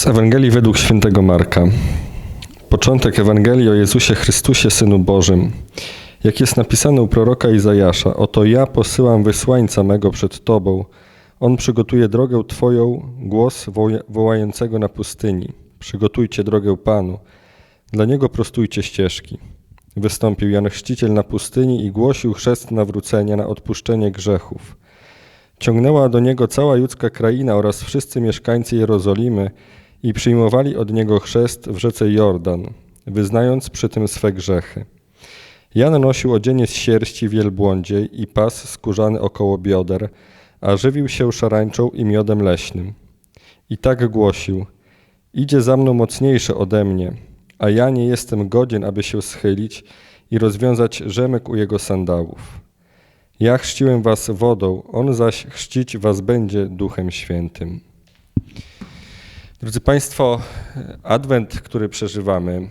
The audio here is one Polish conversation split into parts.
Z Ewangelii według świętego Marka. Początek Ewangelii o Jezusie Chrystusie, Synu Bożym. Jak jest napisane u proroka Izajasza, oto ja posyłam wysłańca mego przed Tobą. On przygotuje drogę Twoją, głos wołającego na pustyni. Przygotujcie drogę Panu. Dla Niego prostujcie ścieżki. Wystąpił Jan Chrzciciel na pustyni i głosił chrzest nawrócenia na odpuszczenie grzechów. Ciągnęła do Niego cała judzka kraina oraz wszyscy mieszkańcy Jerozolimy i przyjmowali od Niego chrzest w rzece Jordan, wyznając przy tym swe grzechy. Jan nosił odzienie z sierści wielbłądziej i pas skórzany około bioder, a żywił się szarańczą i miodem leśnym. I tak głosił, idzie za mną mocniejszy ode mnie, a ja nie jestem godzien, aby się schylić i rozwiązać rzemek u jego sandałów. Ja chrzciłem was wodą, on zaś chrzcić was będzie Duchem Świętym. Drodzy Państwo, Adwent, który przeżywamy,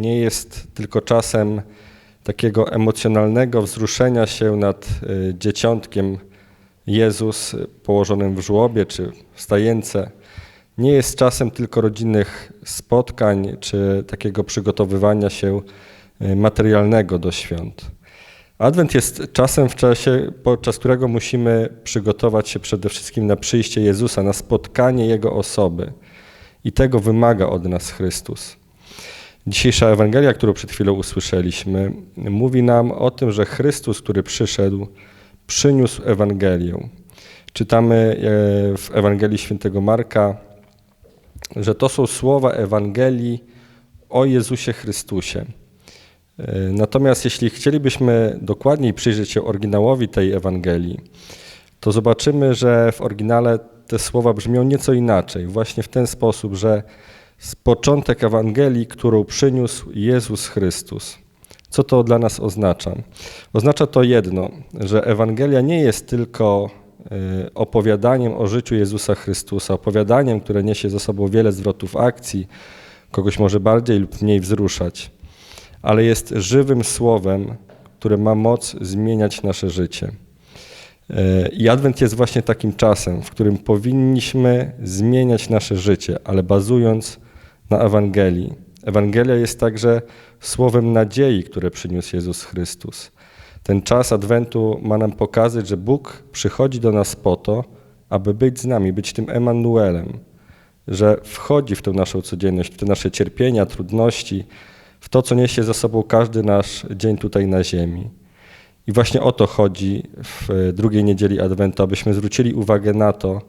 nie jest tylko czasem takiego emocjonalnego wzruszenia się nad y, dzieciątkiem Jezus położonym w żłobie czy w stajence. Nie jest czasem tylko rodzinnych spotkań czy takiego przygotowywania się y, materialnego do świąt. Adwent jest czasem w czasie, podczas którego musimy przygotować się przede wszystkim na przyjście Jezusa, na spotkanie Jego osoby. I tego wymaga od nas Chrystus. Dzisiejsza Ewangelia, którą przed chwilą usłyszeliśmy, mówi nam o tym, że Chrystus, który przyszedł, przyniósł Ewangelię. Czytamy e, w Ewangelii świętego Marka, że to są słowa Ewangelii o Jezusie Chrystusie. E, natomiast jeśli chcielibyśmy dokładniej przyjrzeć się oryginałowi tej Ewangelii, to zobaczymy, że w oryginale te słowa brzmią nieco inaczej. Właśnie w ten sposób, że z początek Ewangelii, którą przyniósł Jezus Chrystus. Co to dla nas oznacza? Oznacza to jedno, że Ewangelia nie jest tylko e, opowiadaniem o życiu Jezusa Chrystusa, opowiadaniem, które niesie ze sobą wiele zwrotów akcji, kogoś może bardziej lub mniej wzruszać ale jest żywym słowem, które ma moc zmieniać nasze życie. E, I Adwent jest właśnie takim czasem, w którym powinniśmy zmieniać nasze życie, ale bazując na Ewangelii. Ewangelia jest także słowem nadziei, które przyniósł Jezus Chrystus. Ten czas Adwentu ma nam pokazać, że Bóg przychodzi do nas po to, aby być z nami, być tym Emanuelem, że wchodzi w tę naszą codzienność, w te nasze cierpienia, trudności, w to, co niesie za sobą każdy nasz dzień tutaj na ziemi. I właśnie o to chodzi w drugiej niedzieli Adwentu, abyśmy zwrócili uwagę na to,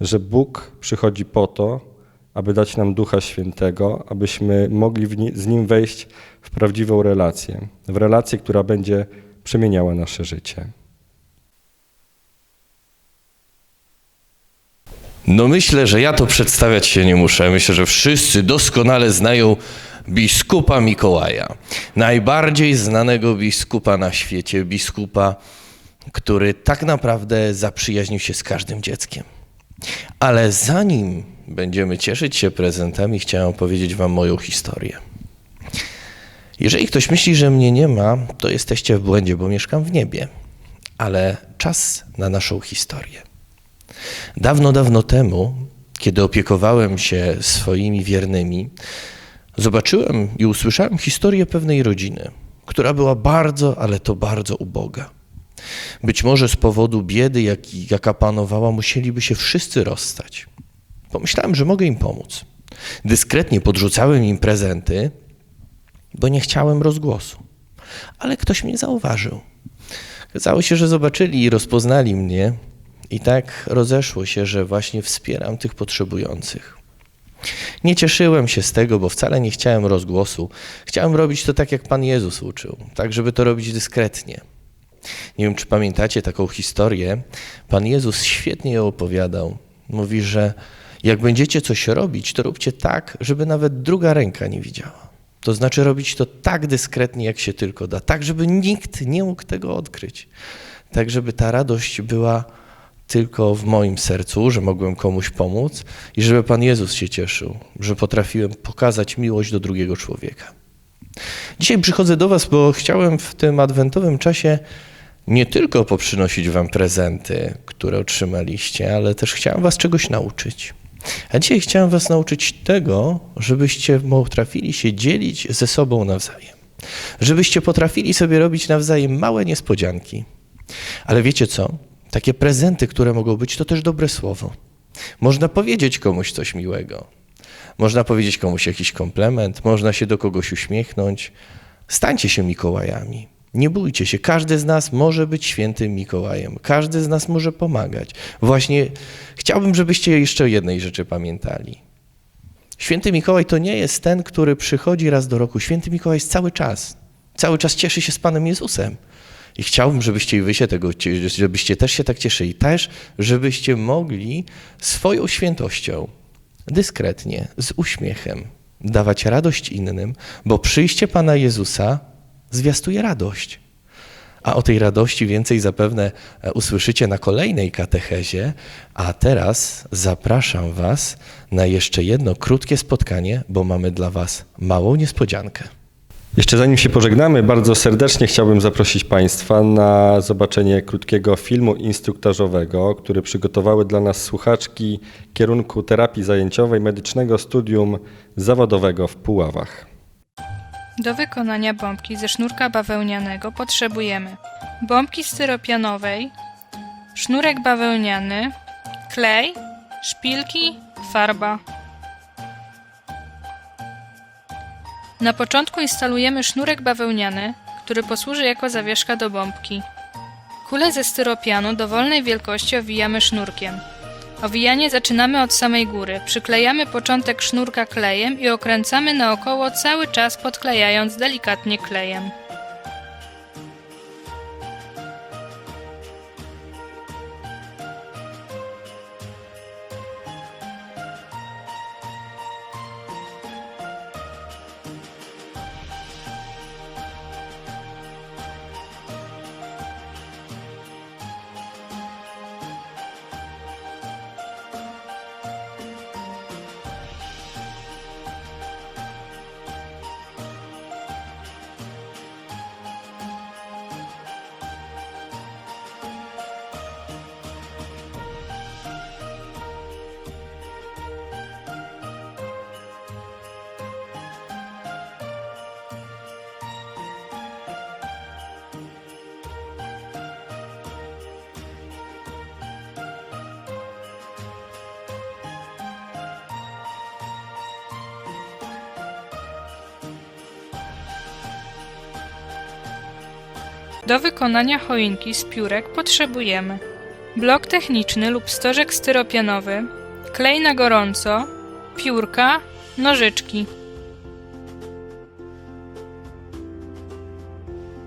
że Bóg przychodzi po to, aby dać nam Ducha Świętego, abyśmy mogli z Nim wejść w prawdziwą relację, w relację, która będzie przemieniała nasze życie. No myślę, że ja to przedstawiać się nie muszę. Myślę, że wszyscy doskonale znają biskupa Mikołaja, najbardziej znanego biskupa na świecie, biskupa, który tak naprawdę zaprzyjaźnił się z każdym dzieckiem. Ale zanim będziemy cieszyć się prezentami, chciałem opowiedzieć Wam moją historię. Jeżeli ktoś myśli, że mnie nie ma, to jesteście w błędzie, bo mieszkam w niebie. Ale czas na naszą historię. Dawno, dawno temu, kiedy opiekowałem się swoimi wiernymi, zobaczyłem i usłyszałem historię pewnej rodziny, która była bardzo, ale to bardzo uboga. Być może z powodu biedy, jak, jaka panowała, musieliby się wszyscy rozstać. Pomyślałem, że mogę im pomóc. Dyskretnie podrzucałem im prezenty, bo nie chciałem rozgłosu. Ale ktoś mnie zauważył. Okazało się, że zobaczyli i rozpoznali mnie, i tak rozeszło się, że właśnie wspieram tych potrzebujących. Nie cieszyłem się z tego, bo wcale nie chciałem rozgłosu. Chciałem robić to tak, jak Pan Jezus uczył, tak, żeby to robić dyskretnie. Nie wiem, czy pamiętacie taką historię. Pan Jezus świetnie ją opowiadał. Mówi, że jak będziecie coś robić, to róbcie tak, żeby nawet druga ręka nie widziała. To znaczy robić to tak dyskretnie, jak się tylko da, tak, żeby nikt nie mógł tego odkryć. Tak, żeby ta radość była tylko w moim sercu, że mogłem komuś pomóc i żeby Pan Jezus się cieszył, że potrafiłem pokazać miłość do drugiego człowieka. Dzisiaj przychodzę do Was, bo chciałem w tym adwentowym czasie nie tylko poprzynosić Wam prezenty, które otrzymaliście, ale też chciałem Was czegoś nauczyć. A dzisiaj chciałem Was nauczyć tego, żebyście potrafili się dzielić ze sobą nawzajem. Żebyście potrafili sobie robić nawzajem małe niespodzianki. Ale wiecie co? Takie prezenty, które mogą być, to też dobre słowo. Można powiedzieć komuś coś miłego. Można powiedzieć komuś jakiś komplement, można się do kogoś uśmiechnąć. Stańcie się Mikołajami. Nie bójcie się, każdy z nas może być świętym Mikołajem, każdy z nas może pomagać. Właśnie chciałbym, żebyście jeszcze jednej rzeczy pamiętali. Święty Mikołaj to nie jest ten, który przychodzi raz do roku. Święty Mikołaj jest cały czas. Cały czas cieszy się z Panem Jezusem. I chciałbym, żebyście i wy się tego, cie- żebyście też się tak cieszyli. Też, żebyście mogli swoją świętością, dyskretnie, z uśmiechem, dawać radość innym, bo przyjście Pana Jezusa zwiastuje radość. A o tej radości więcej zapewne e, usłyszycie na kolejnej katechezie. A teraz zapraszam Was na jeszcze jedno krótkie spotkanie, bo mamy dla Was małą niespodziankę. Jeszcze zanim się pożegnamy, bardzo serdecznie chciałbym zaprosić Państwa na zobaczenie krótkiego filmu instruktażowego, który przygotowały dla nas słuchaczki kierunku terapii zajęciowej medycznego studium zawodowego w Puławach. Do wykonania bombki ze sznurka bawełnianego potrzebujemy bombki styropianowej, sznurek bawełniany, klej, szpilki, farba. Na początku instalujemy sznurek bawełniany, który posłuży jako zawieszka do bombki. Kulę ze styropianu dowolnej wielkości owijamy sznurkiem. Owijanie zaczynamy od samej góry. Przyklejamy początek sznurka klejem i okręcamy naokoło cały czas podklejając delikatnie klejem. Do wykonania choinki z piórek potrzebujemy blok techniczny lub stożek styropianowy, klej na gorąco, piórka, nożyczki.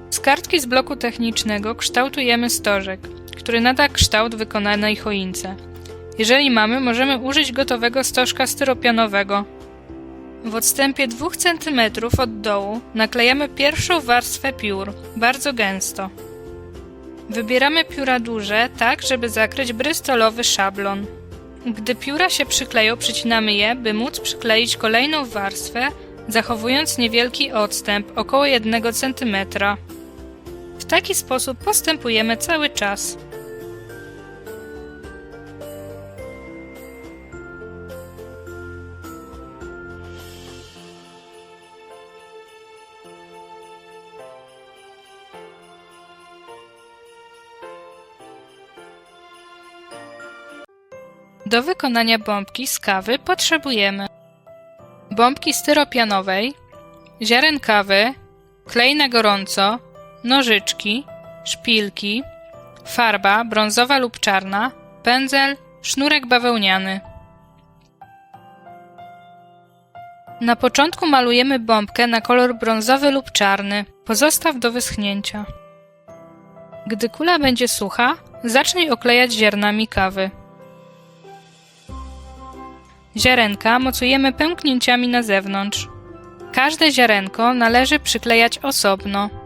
Z kartki z bloku technicznego kształtujemy stożek, który nada kształt wykonanej choince. Jeżeli mamy, możemy użyć gotowego stożka styropianowego. W odstępie 2 cm od dołu naklejamy pierwszą warstwę piór, bardzo gęsto. Wybieramy pióra duże, tak żeby zakryć brystolowy szablon. Gdy pióra się przykleją, przycinamy je, by móc przykleić kolejną warstwę, zachowując niewielki odstęp, około 1 cm. W taki sposób postępujemy cały czas. Do wykonania bombki z kawy potrzebujemy bombki styropianowej, ziaren kawy, klej na gorąco, nożyczki, szpilki, farba brązowa lub czarna, pędzel, sznurek bawełniany. Na początku malujemy bombkę na kolor brązowy lub czarny. Pozostaw do wyschnięcia. Gdy kula będzie sucha, zacznij oklejać ziarnami kawy. Ziarenka mocujemy pęknięciami na zewnątrz. Każde ziarenko należy przyklejać osobno.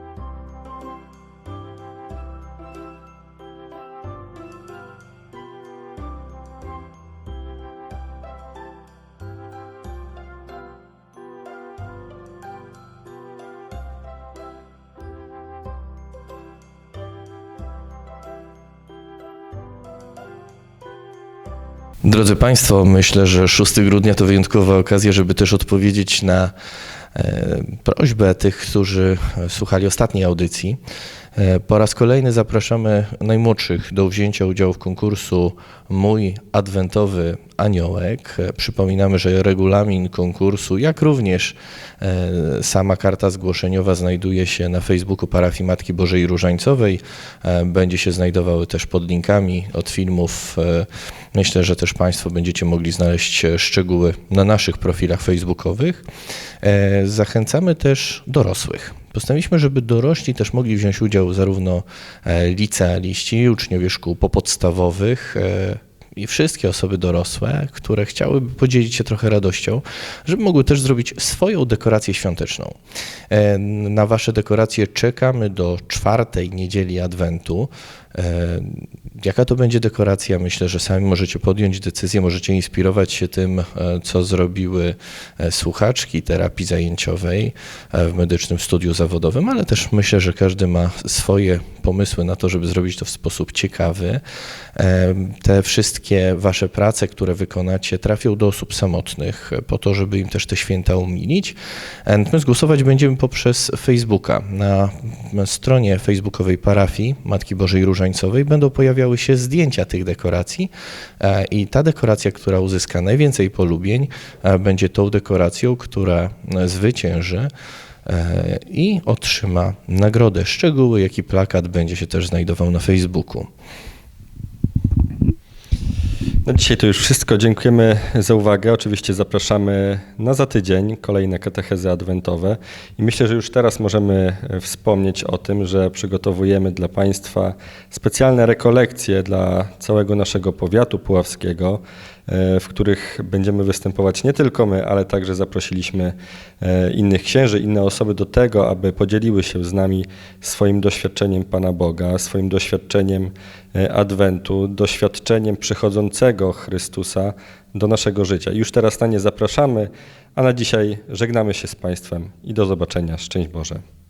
Drodzy Państwo, myślę, że 6 grudnia to wyjątkowa okazja, żeby też odpowiedzieć na e, prośbę tych, którzy słuchali ostatniej audycji. E, Po raz kolejny zapraszamy najmłodszych do wzięcia udziału w konkursu Mój Adwentowy Aniołek. E, Przypominamy, że regulamin konkursu, jak również e, sama karta zgłoszeniowa znajduje się na Facebooku Parafii Matki Bożej Różańcowej. Będzie się znajdowały też pod linkami od filmów. Myślę, że też Państwo będziecie mogli znaleźć szczegóły na naszych profilach facebookowych. Zachęcamy też dorosłych. Postanowiliśmy, żeby dorośli też mogli wziąć udział zarówno e, licealiści, uczniowie szkół popodstawowych, e, i wszystkie osoby dorosłe, które chciałyby podzielić się trochę radością, żeby mogły też zrobić swoją dekorację świąteczną. E, Na Wasze dekoracje czekamy do czwartej niedzieli Adwentu. Jaka to będzie dekoracja? Myślę, że sami możecie podjąć decyzję, możecie inspirować się tym, e, co zrobiły e, słuchaczki terapii zajęciowej e, w medycznym studiu zawodowym, ale też myślę, że każdy ma swoje pomysły na to, żeby zrobić to w sposób ciekawy. Te wszystkie wasze prace, które wykonacie, trafią do osób samotnych, po to, żeby im też te święta umilić. Natomiast głosować będziemy poprzez Facebooka. Na stronie facebookowej parafii Matki Bożej Różańcowej będą pojawiały się zdjęcia tych dekoracji e, i ta dekoracja, która uzyska najwięcej polubień, e, będzie tą dekoracją, która e, zwycięży i otrzyma nagrodę. Szczegóły, jak i plakat będzie się też znajdował na Facebooku. No dzisiaj to już wszystko. Dziękujemy za uwagę. Oczywiście zapraszamy na za tydzień kolejne katechezy adwentowe i myślę, że już teraz możemy e, wspomnieć o tym, że przygotowujemy dla Państwa specjalne rekolekcje dla całego naszego powiatu puławskiego, w których będziemy występować nie tylko my, ale także zaprosiliśmy e, innych księży, inne osoby do tego, aby podzieliły się z nami swoim doświadczeniem Pana Boga, swoim doświadczeniem e, Adwentu, doświadczeniem przychodzącego Chrystusa do naszego życia. Już teraz na nie zapraszamy, a na dzisiaj żegnamy się z Państwem i do zobaczenia. Szczęść Boże.